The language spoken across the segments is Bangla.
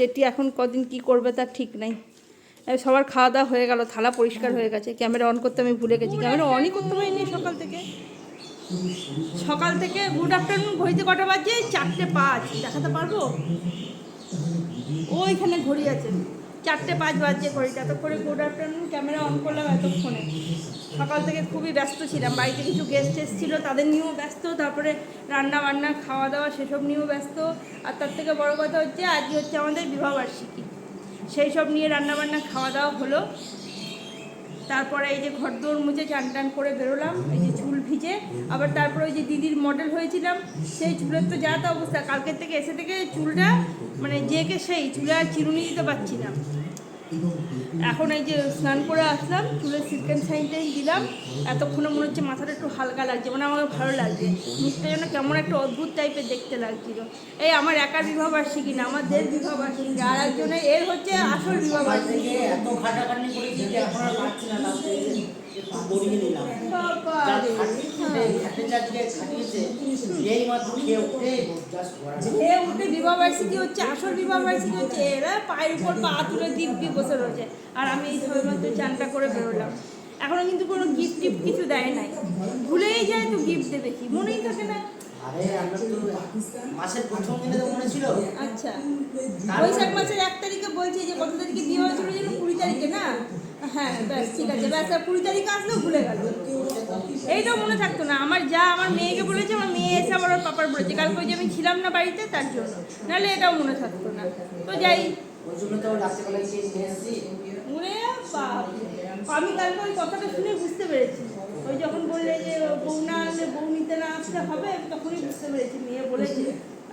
যেটি এখন কদিন কি করবে তার ঠিক নাই। সবার খাওয়া দাওয়া হয়ে গেল, থালা পরিষ্কার হয়ে গেছে ক্যামেরা অন করতে আমি ভুলে গেছি। ক্যামেরা অনই করতে পারিনি সকাল থেকে। সকাল থেকে গুড আফটারনুন ঘড়িতে কটা বাজে? চারটে পাঁচ। দেখাতে পারব? ওইখানে ঘড়ি আছে। চারটে পাঁচ বাজছে ঘড়িটা। এতক্ষণে গুড আফটারনুন ক্যামেরা অন করলাম এতক্ষণে। সকাল থেকে খুবই ব্যস্ত ছিলাম। বাড়িতে কিছু গেস্ট এসেছিল, তাদের নিয়েও ব্যস্ত। তারপরে রান্না বান্না, খাওয়া দাওয়া সেসব নিয়েও ব্যস্ত। আর তার থেকে বড় কথা হচ্ছে, আজকে হচ্ছে আমাদের বিবাহবার্ষিকী। সেই সব নিয়ে রান্নাবান্না খাওয়া দাওয়া হলো। তারপরে এই যে ঘর দৌড় মুছে চান টান করে বেরোলাম, এই যে চুল ভিজে। আবার তারপরে ওই যে দিদির মডেল হয়েছিলাম, সেই চুলের তো যা তা অবস্থা। কালকের থেকে এসে থেকে চুলটা মানে জেকে সেই, চুলে আর চিরুনি দিতে পারছি না। এখন এই যে স্নান করে আসলাম চুলের সিল্কেন সাইনটাই দিলাম। এতক্ষণে মনে হচ্ছে মাথাটা একটু হালকা লাগছে মানে আমাকে ভালো লাগছে। মুখটা যেন কেমন একটা অদ্ভুত টাইপের দেখতে লাগছিল। এই আমার একার বিবাহ বার্ষিকী না, আমার দেশ বিবাহ বার্ষিকী আর একজনের এর হচ্ছে আসল বিবাহ বার্ষিকী আর পারছি না লাস্টে একটু গড়িয়ে নিলাম। বাবা যা রে। খাটিয়েছে, খাটে যা দিয়ে খাটিয়েছে, এই মাত্র খেয়ে উঠে just করা যায়। এ উঠে বিবাহ বার্ষিকী হচ্ছে আসল বিবাহ বার্ষিকী হচ্ছে এরা পায়ের উপর পা তুলে দিব্যি বসে রয়েছে। আর আমি এই সবেমাত্র চানটা করে বেরোলাম। এখনও কিন্তু কোনো গিফট টিফট কিছু দেয় নাই। ভুলেই যায় তো গিফট দেবে কি? মনেই থাকে না। আরে আমরা তো মাসের প্রথম দিনে তো মনে ছিল। আচ্ছা। বৈশাখ মাসের এক তারিখে বলছে যে কত তারিখে বিয়ে হয়েছিল যেন? কুড়ি তারিখে না? হ্যাঁ ব্যাস, ঠিক আছে। ব্যাস কুড়ি তারিখে আসলেও ভুলে গেল। এইটাও মনে থাকতো না। আমার যা আমার মেয়েকে বলেছে, আমার মেয়ে এসে আবার ওর পাপার বলেছে। কালকে ওই যে আমি ছিলাম না বাড়িতে, তার জন্য। নাহলে এটাও মনে থাকতো না। তো যাই। মনে আমি কালকে ওই কথাটা শুনে বুঝতে পেরেছি। ওই যখন বললে যে বউ না আনলে বউ নিতে না আসলে হবে তখনই বুঝতে পেরেছি। মেয়ে বলেছে।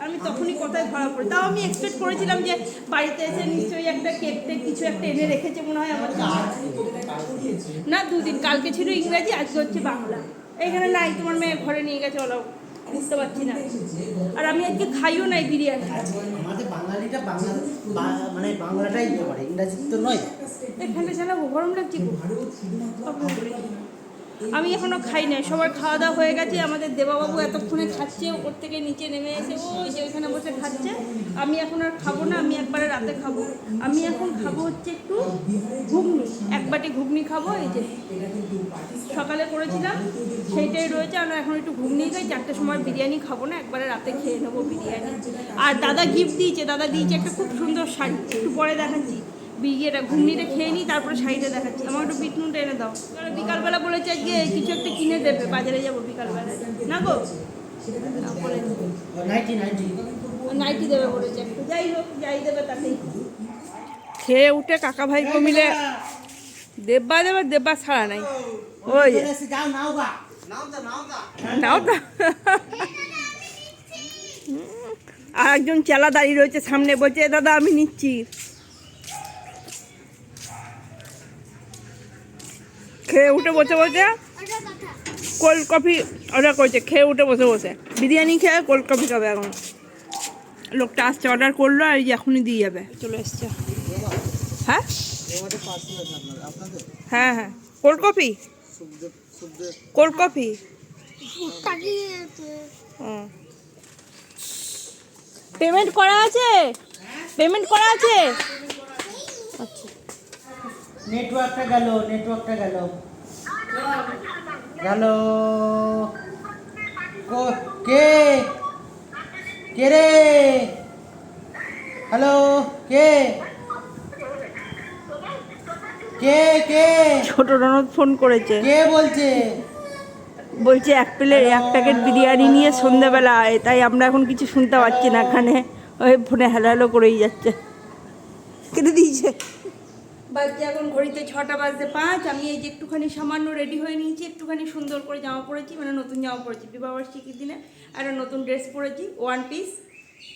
আমি তখনই কথায় ধরা পড়ি। তাও আমি এক্সপেক্ট করেছিলাম যে বাড়িতে এসে নিশ্চয়ই একটা কেক টেক কিছু একটা এনে রেখেছে মনে হয় আমার। না দুদিন কালকে ছিল ইংরাজি আজকে হচ্ছে বাংলা। এইখানে নাই তোমার মেয়ে ঘরে নিয়ে গেছে ওলাও বুঝতে পারছি না। আর আমি আজকে খাইও নাই বিরিয়ানি। আমাদের বাঙালিটা বাংলা মানে বাংলাটাই পারে ইংরাজি তো নয়। এখানে চালাবো গরম লাগছে। আমি এখনও খাই নাই। সবার খাওয়া দাওয়া হয়ে গেছে। আমাদের দেবাবাবু এতক্ষণে খাচ্ছে ওপর থেকে নিচে নেমে এসে, ও যে ওইখানে বসে খাচ্ছে। আমি এখন আর খাব না, আমি একবারে রাতে খাব। আমি এখন খাব হচ্ছে একটু ঘুগনি, এক বাটি ঘুগনি খাব, এই যে সকালে করেছিলাম, সেইটাই রয়েছে। আর এখন একটু ঘুগনি খাই, চারটের সময় বিরিয়ানি খাব না, একবারে রাতে খেয়ে নেব বিরিয়ানি। আর দাদা গিফট দিয়েছে, দাদা দিয়েছে একটা খুব সুন্দর শাড়ি, একটু পরে দেখাচ্ছি। বিয়েটা ঘুগনিটা খেয়ে নিই তারপরে শাড়িটা দেখাচ্ছি। আমার একটু বিটনুনটা এনে দাও। তাহলে বিকালবেলা বলেছে আজকে কিছু একটা কিনে দেবে বাজারে যাব বিকালবেলা। না গো? নাইটি দেবে বলেছে একটু। যাই হোক যাই দেবে তাতেই। খেয়ে উঠে কাকা ভাই মিলে দেব্বা দেবে দেব্বা ছাড়া নাই। ওই। নাও তো আর একজন চেলা দাঁড়িয়ে রয়েছে সামনে বলছে দাদা আমি নিচ্ছি। খেয়ে উঠে বসে বসে কোল্ড কফি অর্ডার করেছে, খেয়ে উঠে বসে বসে। বিরিয়ানি খেয়ে কোল্ড কফি খাবে এখন। লোকটা আসছে অর্ডার করল আর এখনই দিয়ে যাবে। চলে এসছে। হ্যাঁ? হ্যাঁ হ্যাঁ। Cold coffee cold coffee payment করা আছে? পেমেন্ট করা আছে? আচ্ছা। নেটওয়ার্কটা গেল নেটওয়ার্কটা গেল। গেল। কো- কে? কে রে? হ্যালো কে? কে কে? ছোট ননদ ফোন করেছে। কে বলছে? বলছে এক প্লেট এক প্যাকেট বিরিয়ানি নিয়ে সন্ধ্যাবেলা আয় তাই আমরা এখন কিছু শুনতে পাচ্ছি না এখানে। ওই ফোনে হ্যালো হ্যালো করেই যাচ্ছে। কেটে দিয়েছে। বাজছে এখন ঘড়িতে ছটা বাজতে পাঁচ, আমি এই যে একটুখানি সামান্য রেডি হয়ে নিয়েছি, একটুখানি সুন্দর করে জামা পরেছি মানে নতুন জামা পরেছি, বিবাহবার্ষিকীর দিনে একটা নতুন ড্রেস পরেছি ওয়ান পিস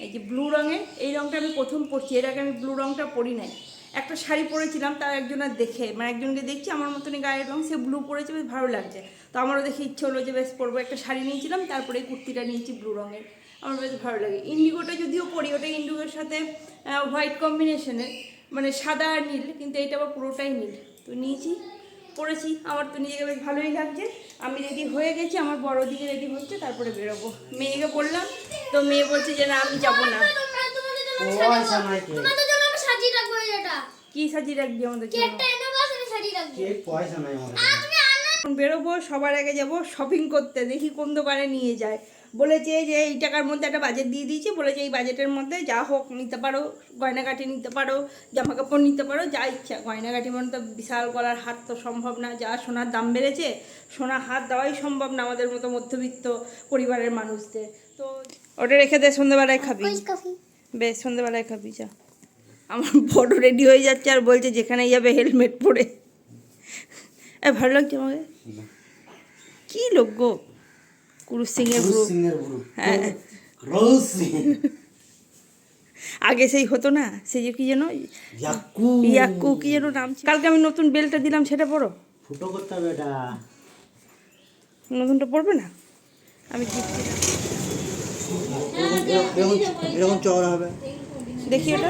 এই যে ব্লু রঙের, এই রঙটা আমি প্রথম পরছি, এর আগে আমি ব্লু রঙটা পরি নাই। একটা শাড়ি পরেছিলাম তার একজনের দেখে মানে একজনকে দেখছি, আমার মতনই গায়ের রঙ সে ব্লু পরেছে, বেশ ভালো লাগছে। তো আমারও দেখে ইচ্ছে হলো যে বেশ পরবো, একটা শাড়ি নিয়েছিলাম, তারপরে কুর্তিটা নিয়েছি ব্লু রঙের, আমার বেশ ভালো লাগে। ইন্ডিগোটা যদিও পরি, ওটা ইন্ডিগোর সাথে হোয়াইট কম্বিনেশনের মানে সাদা আর নীল কিন্তু এটা আবার পুরোটাই নীল। তো নিয়েছি পরেছি আমার তো নিজেকে বেশ ভালোই লাগছে। আমি রেডি হয়ে গেছি আমার বড় দিকে রেডি হচ্ছে তারপরে বেরোবো। মেয়েকে বললাম তো মেয়ে বলছে যে না আমি যাব না। এটা। কি সাজিয়ে রাখবি আমাদের বেরোবো সবার আগে যাব শপিং করতে দেখি কোন দোকানে নিয়ে যায়। বলেছে যে এই টাকার মধ্যে একটা বাজেট দিয়ে দিয়েছে বলেছে এই বাজেটের মধ্যে যা হোক নিতে পারো গয়নাগাটি নিতে পারো জামা কাপড় নিতে পারো যা ইচ্ছা। গয়নাগাটি মানে তো বিশাল গলার হাত তো সম্ভব না যা সোনার দাম বেড়েছে সোনা হাত দেওয়াই সম্ভব না আমাদের মতো মধ্যবিত্ত পরিবারের মানুষদের। তো ওটা রেখে দে সন্ধ্যেবেলায় খাবি। বেশ সন্ধ্যেবেলায় খাবি যা। আমার বড় রেডি হয়ে যাচ্ছে আর বলছে যেখানে যাবে হেলমেট পরে। এ ভালো লাগছে আমাকে? কি লোক গো? কুরুশ সিং এর গ্রুপ হ্যাঁ। আগে সেই হতো না সেই যে কি যেন ইয়াকু কি যেন নাম কালকে আমি নতুন বেলটা দিলাম সেটা পড়ো ফুটো করতে হবে এটা। নতুনটা পড়বে না? আমি। এরকম এরকম চওড়া হবে। দেখি ওটা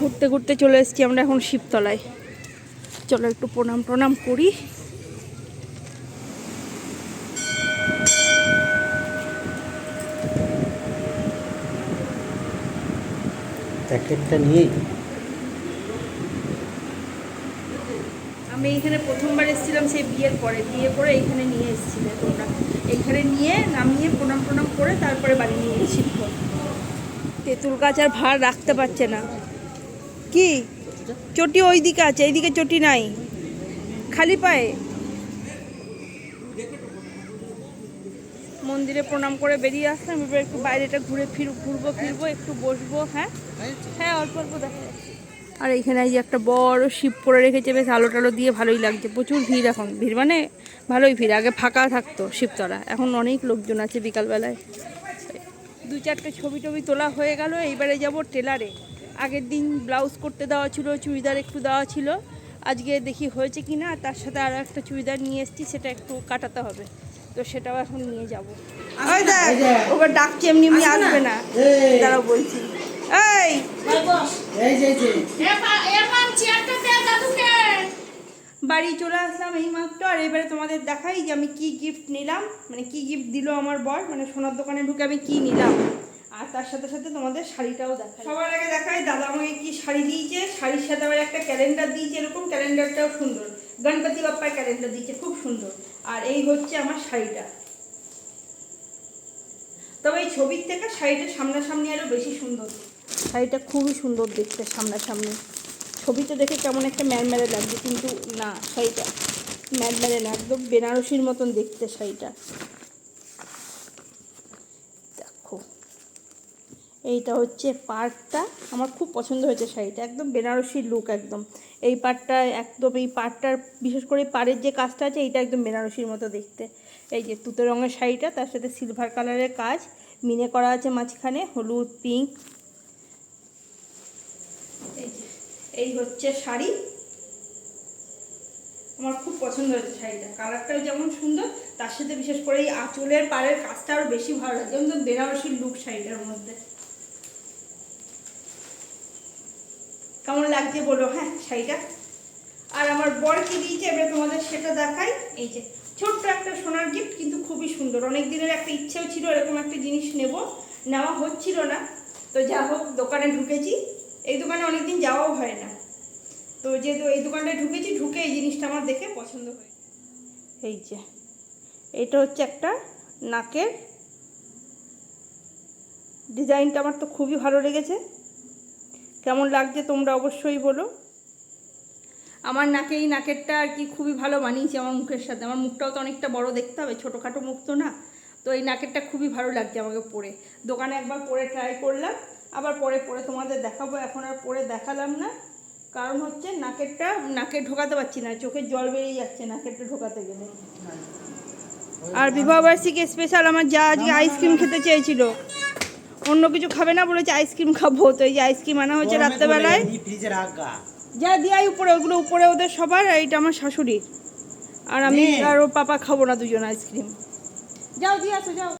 ঘুরতে ঘুরতে চলে এসেছি আমরা এখন শিবতলায়। চলো একটু প্রণাম প্রণাম করি। প্যাকেটটা নিয়েই আমি এখানে প্রথমবার এসেছিলাম, সেই বিয়ের পরে। বিয়ে করে এইখানে নিয়ে এসেছিলে তোমরা। এইখানে নিয়ে নামিয়ে প্রণাম প্রণাম করে তারপরে বাড়ি নিয়ে গেছিল তেঁতুল গাছ আর ভার রাখতে পারছে না। কি? চটি ওই দিকে আছে, এইদিকে চটি নাই। খালি পায়ে? মন্দিরে প্রণাম করে বেরিয়ে আসলাম, এবার একটু বাইরেটা ঘুরে ফির, ঘুরবো, ফিরবো, একটু বসবো হ্যাঁ? হ্যাঁ অল্প অল্প দেখা আর এখানে এই যে একটা বড় শিব করে রেখেছে বেশ আলো টালো দিয়ে ভালোই লাগছে। প্রচুর ভিড় এখন ভিড় মানে ভালোই ভিড় আগে ফাঁকা থাকতো শিবতলা এখন অনেক লোকজন আছে বিকালবেলায়। দু চারটে ছবি টবি তোলা হয়ে গেল এইবারে যাব টেলারে। আগের দিন ব্লাউজ করতে দেওয়া ছিল চুড়িদার একটু দেওয়া ছিল। আজকে দেখি হয়েছে কি না তার সাথে আরও একটা চুড়িদার নিয়ে এসেছি সেটা একটু কাটাতে হবে। তো সেটাও এখন নিয়ে যাব। ওকে ডাকছে এমনি এমনি আসবে না। দাঁড়াও বলছি। এই। বাড়ি চলে আসলাম এই মাত্র আর এবারে তোমাদের দেখাই যে আমি কি গিফট নিলাম মানে কি গিফট দিল আমার বর মানে সোনার দোকানে ঢুকে আমি কি নিলাম। আর তার সাথে সাথে তোমাদের শাড়িটাও দেখাই। সবার আগে দেখাই দাদা আমাকে কি শাড়ি দিয়েছে? শাড়ির সাথে আবার একটা ক্যালেন্ডার দিয়েছে এরকম ক্যালেন্ডারটাও সুন্দর। গণপতি বাপ্পার ক্যালেন্ডার দিয়েছে খুব সুন্দর। আর এই হচ্ছে আমার শাড়িটা। তবে এই ছবির থেকে শাড়িটা সামনাসামনি আরও বেশি সুন্দর। শাড়িটা খুবই সুন্দর দেখতে সামনাসামনি। ছবিতে দেখে কেমন একটা ম্যারম্যারে লাগছে, কিন্তু না, শাড়িটা ম্যারম্যারে না, একদম বেনারসির মতন দেখতে শাড়িটা। দেখো, এইটা হচ্ছে পাড়টা আমার খুব পছন্দ হয়েছে শাড়িটা, একদম বেনারসি লুক একদম। এই পাড়টা একদম, এই পাড়টার বিশেষ করে পাড়ের যে কাজটা আছে, এইটা একদম বেনারসির মতো দেখতে। এই যে তুতো রঙের শাড়িটা, তার সাথে সিলভার কালারের কাজ। মিনে করা আছে মাঝখানে, হলুদ পিঙ্ক এই যে এই হচ্ছে শাড়ি। আমার খুব পছন্দ হয়েছে শাড়িটা। কালারটাও যেমন সুন্দর, তার সাথে বিশেষ করে এই আঁচলের পাড়ের কাজটা আরও বেশি ভালো লাগে। যেমন বেনারসির লুক শাড়িটার মধ্যে। কেমন লাগছে বলো হ্যাঁ শাড়িটা? আর আমার বর কি দিয়েছে, এবার তোমাদের সেটা দেখাই। এই যে, ছোট্ট একটা সোনার গিফট কিন্তু খুবই সুন্দর। অনেক দিনের একটা ইচ্ছেও ছিল এরকম একটা জিনিস নেব। নেওয়া হচ্ছিল না। তো যা হোক, দোকানে ঢুকেছি। এই দোকানে অনেকদিন যাওয়াও হয় না। তো যেহেতু এই দোকানটায় ঢুকেছি ঢুকে এই জিনিসটা আমার দেখে পছন্দ হয়েছে। এই যে এটা হচ্ছে একটা নাকের ডিজাইনটা আমার তো খুবই ভালো লেগেছে। কেমন লাগছে তোমরা অবশ্যই বলো। আমার নাকে এই নাকেরটা আর কি খুবই ভালো মানিয়েছে আমার মুখের সাথে। আমার মুখটাও তো অনেকটা বড় দেখতে হবে ছোটোখাটো মুখ তো না। তো এই নাকেরটা খুবই ভালো লাগছে আমাকে পরে। দোকানে একবার পরে ট্রাই করলাম। আবার পরে পরে তোমাদের দেখাবো এখন আর পরে দেখালাম না। কারণ হচ্ছে নাকেরটা নাকে ঢোকাতে পারছি না চোখের জল বেরিয়ে যাচ্ছে নাকেরটা ঢোকাতে গেলে। আর বিবাহবার্ষিকী স্পেশাল আমার যা আজকে আইসক্রিম খেতে চেয়েছিল। অন্য কিছু খাবে না বলেছে আইসক্রিম খাব। তো এই যে আইসক্রিম আনা হয়েছে রাত্রেবেলায়। যা দিয়াই উপরে ওগুলো উপরে ওদের সবার এইটা আমার শাশুড়ির। আর আমি আর ওর পাপা খাব না দুজন আইসক্রিম যাও দিয়ে আসো যাও।